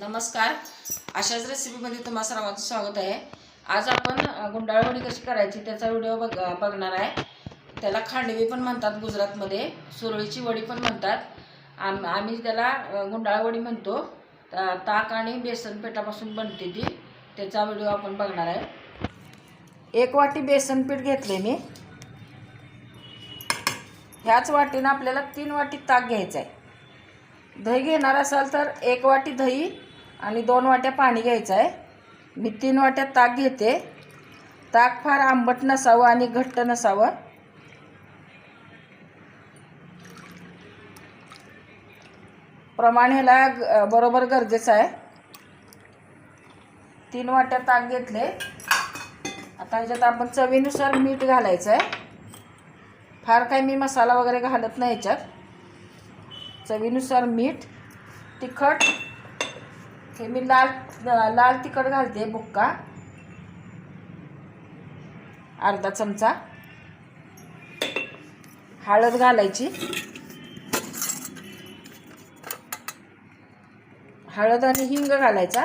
नमस्कार. अशाच रेसिपीमध्ये तुम्हा सर्वांचं स्वागत आहे. आज आपण गुंडाळवणी गुंडाळवडी कशी करायची त्याचा व्हिडिओ बघ बघणार आहे. त्याला खांडवी पण म्हणतात गुजरातमध्ये सुरळीची वडी पण म्हणतात. आम आम्ही त्याला गुंडाळवडी म्हणतो. ताक आणि बेसन पिठापासून बनते ती. त्याचा व्हिडिओ आपण बघणार आहे. एक वाटी बेसन पीठ घेतले मी. ह्याच वाटीनं आपल्याला तीन वाटी ताक घ्यायचं आहे दही घेणार असाल तर एक वाटी दही आणि दोन वाट्या पाणी घ्यायचं आहे. मी तीन वाट्या ताक घेते. ताक फार आंबट नसावं आणि घट्ट नसावं. प्रमाण ह्याला ग- बरोबर गरजेचं आहे. तीन वाट्या ताक घेतले. आता ह्याच्यात आपण चवीनुसार मीठ घालायचं आहे. फार काही मी मसाला वगैरे घालत नाही ह्याच्यात. चवीनुसार मीठ तिखट हे मी लाल लाल तिखट घालते बुक्का. अर्धा चमचा. हळद घालायची. हळद आणि हिंग घालायचा.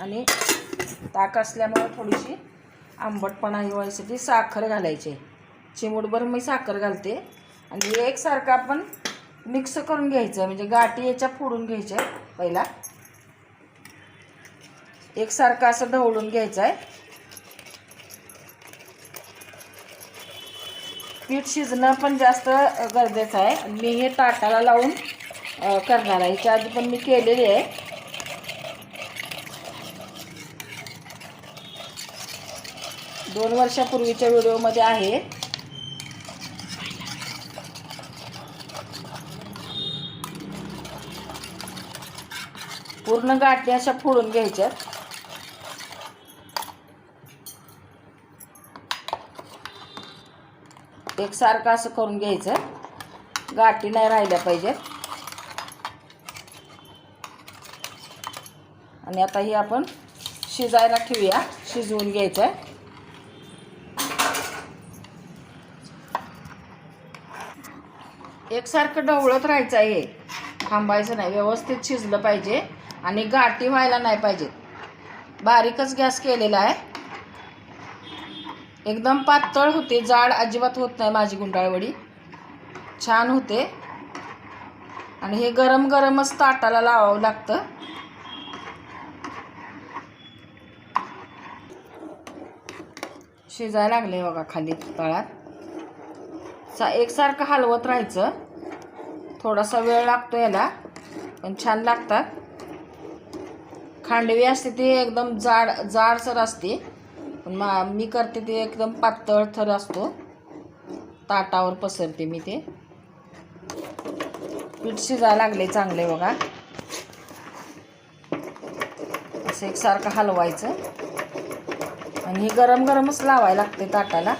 आणि ताक असल्यामुळे थोडीशी आंबटपणा येवायसाठी साखर घालायची. चिमूटभर मी साखर घालते. आणि एकसारखा एकसारखं आपण मिक्स करून घ्यायचं म्हणजे गाठी याच्या फोडून घ्यायच्या पहिला. एकसारखं असं ढवळून घ्यायचं आहे. पीठ शिजणं पण जास्त गरजेचं आहे. मी हे ताटाला लावून करणार आहे. ह्याच्या आधी पण मी केलेली आहे. दोन वर्षापूर्वीच्या व्हिडिओमध्ये आहे. पूर्ण गाठी अशा फोडून घ्यायच्या. एकसारखं असं करून घ्यायचं. गाठी नाही राहिल्या पाहिजेत. आणि आता ही आपण शिजायला ठेवूया. शिजवून घ्यायचं आहे एकसारखं ढवळत राहायचं आहे हे. थांबायचं नाही. व्यवस्थित शिजलं पाहिजे. आणि गाठी व्हायला नाही पाहिजेत. बारीकच गॅस केलेला आहे. एकदम पातळ होते. जाड अजिबात होत नाही माझी गुंडाळवडी. छान होते. आणि हे गरम गरमच ताटाला लावावं लागतं. शिजायला लागले बघा खाली तळात. सा एकसारखं हलवत राहायचं. थोडासा वेळ लागतो याला पण छान लागतात. खांडवी असते ती एकदम जाड जाडसर असते. पण मा मी करते ते एकदम पातळ थर असतो. ताटावर पसरते मी ते. पीठ शिजायला लागले चांगले बघा. असं एकसारखं हलवायचं. आणि हे गरम गरमच लावायला लागते ताटाला.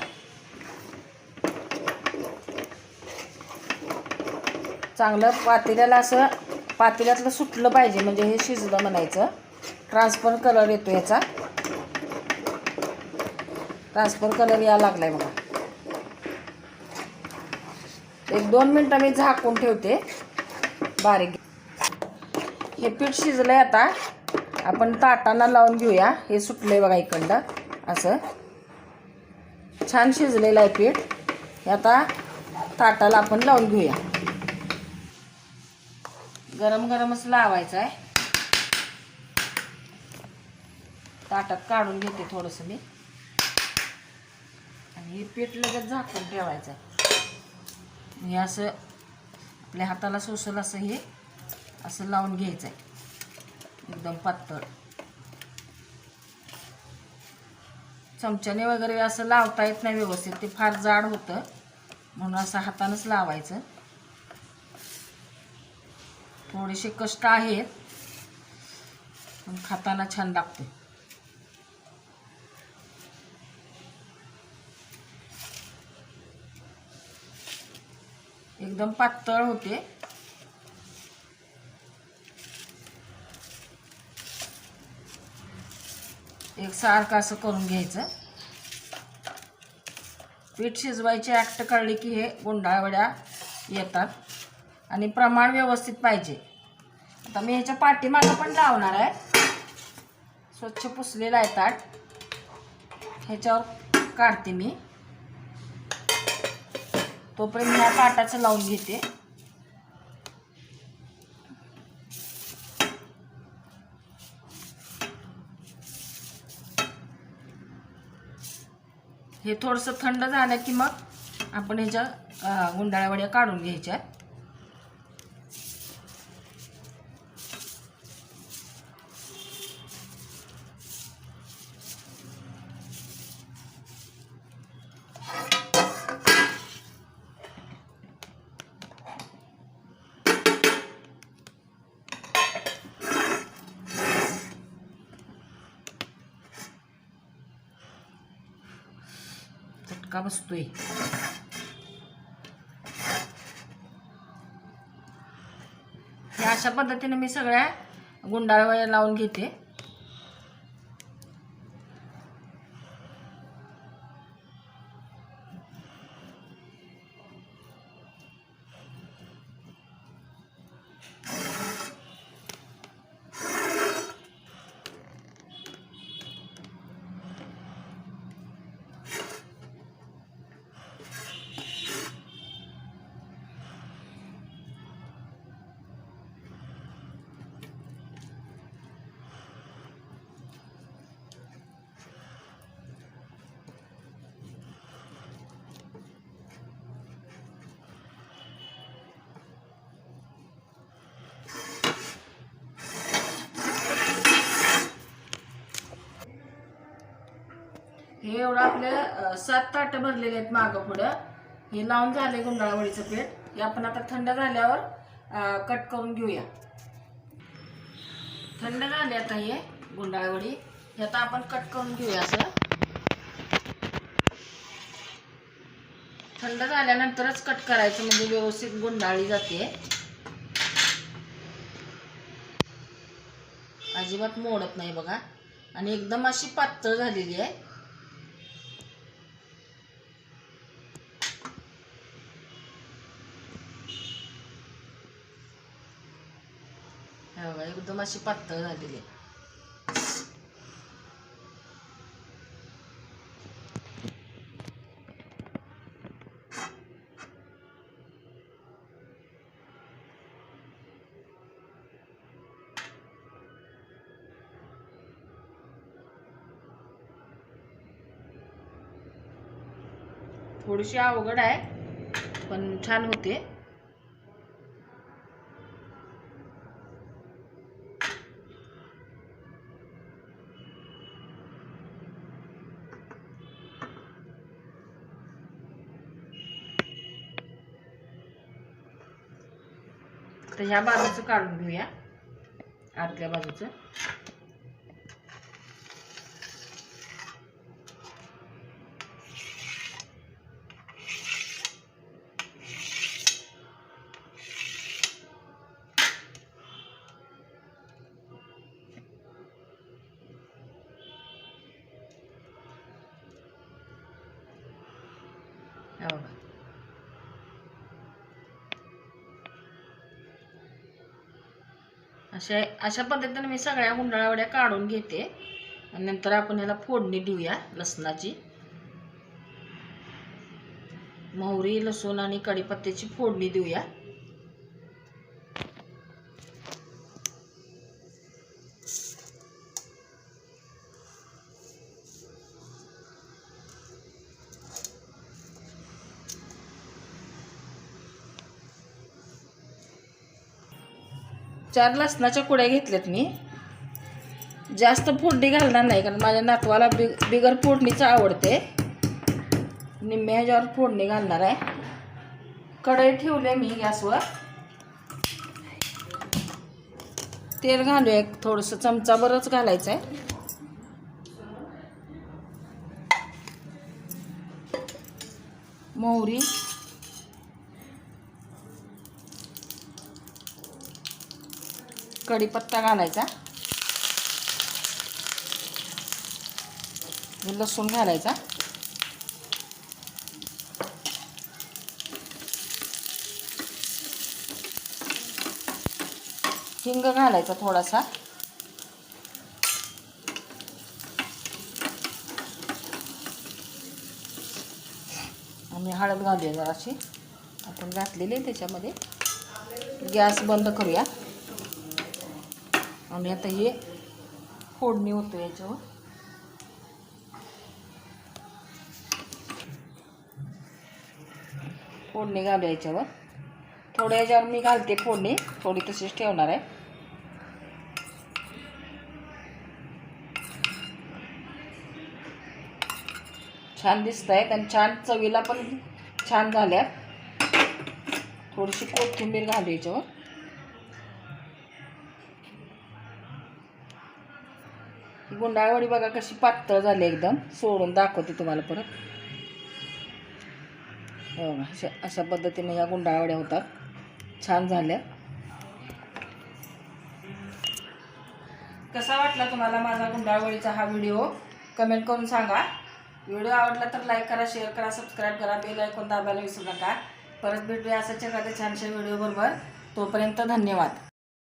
चांगलं पातेल्याला असं पातेल्यातलं सुटलं पाहिजे म्हणजे हे शिजलं म्हणायचं. ट्रान्सफर कलर येतो याचा. ट्रान्सफर कलर या लागलाय बघा. एक दोन मिनटं मी झाकून ठेवते. बारीक. हे पीठ शिजलंय आता. आपण ताटांना लावून घेऊया. हे सुटलंय बघा इकडं असं. छान शिजलेलं आहे पीठ. हे आता ताटाला आपण लावून घेऊया. गरम गरमच लावायचं आहे. ताटात काढून घेते थोडंसं मी. आणि हे पीठ लगेच झाकून ठेवायचं. आहे हे असं आपल्या हाताला सोसल असं हे असं लावून घ्यायचं आहे एकदम पातळ. चमच्याने वगैरे असं लावता येत नाही व्यवस्थित. ते फार जाड होतं. म्हणून असं हातानंच लावायचं. थोडेसे कष्ट आहेत. पण खाताना छान लागते एकदम पातळ होते. एक सारखं असं करून घ्यायचं. पीठ शिजवायची ॲक्ट कळली की हे गुंडाळवड्या येतात. आणि प्रमाण व्यवस्थित पाहिजे. आता मी ह्याच्या पाठीमागं पण लावणार आहे. स्वच्छ पुसलेला आहे ताट. ह्याच्यावर काढते मी. तोपर्यंत ह्या पाटाचं लावून घेते. हे थोडंसं थंड झालं की मग आपण ह्याच्या गुंडाळ्यावड्या गुंडाळ्या वड्या काढून घ्यायच्या. धक्का बसतोय? अशा पद्धतीने मी सगळ्या गुंडाळ लावून घेते. हे एवढं आपल्या सात ताटं भरलेले आहेत मागं पुढं. हे लावून झाले गुंडाळवळीचं पीठ. हे आपण आता थंड झाल्यावर कट करून घेऊया. थंड झाले आता हे गुंडाळवडी. हे आता आपण कट करून घेऊया असं. थंड झाल्यानंतरच कट करायचं म्हणजे व्यवस्थित गुंडाळी जाते. अजिबात मोडत नाही बघा. आणि एकदम अशी पातळ झालेली आहे. हे बघा एकदम अशी पातळ झालेली. आहे थोडीशी अवघड आहे पण छान होते. तर ह्या बाजूचं काढून घेऊया. आतल्या बाजूचं. अशा अशा पद्धतीने मी सगळ्या गुंडाळावड्या काढून घेते. आणि नंतर आपण ह्याला फोडणी देऊया लसणाची. मोहरी लसूण आणि कढीपत्त्याची फोडणी देऊया. चार लसणाच्या कुड्या घेतल्यात मी. जास्त फोडणी घालणार नाही कारण माझ्या नातवाला बि बिगर फोडणीचं आवडते. निम्म्या ह्याच्यावर फोडणी घालणार आहे. कढई ठेवले मी गॅसवर. तेल घालूया एक थोडंसं चमचा बरंच घालायचं आहे मोहरी. कढीपत्ता घालायचा. लसूण घालायचा. हिंग घालायचा थोडासा. आम्ही हळद घालूया जराशी. आपण घातलेली आहे त्याच्यामध्ये. गॅस बंद करूया. आणि आता हे फोडणी होतो याच्यावर. फोडणी घालू याच्यावर. थोड्या याच्यावर मी घालते फोडणी. थोडी तशीच ठेवणार आहे. छान दिसत आहेत आणि छान चवीला पण छान झाल्यात. थोडीशी कोथिंबीर घालू याच्यावर. गुंडाळवडी बघा कशी पातळ झाली एकदम. सोडून दाखवते तुम्हाला परत. बघा अशा अशा पद्धतीने या गुंडाळवड्या होतात. छान झाल्या. कसा वाटला तुम्हाला माझा गुंडाळवडीचा हा व्हिडिओ? कमेंट करून सांगा. व्हिडिओ आवडला तर लाईक करा शेअर करा सबस्क्राईब करा बेल ऐकून दाबायला विसरू नका. परत भेटूया असाच एखाद्या छानशा व्हिडिओ बरोबर तोपर्यंत धन्यवाद.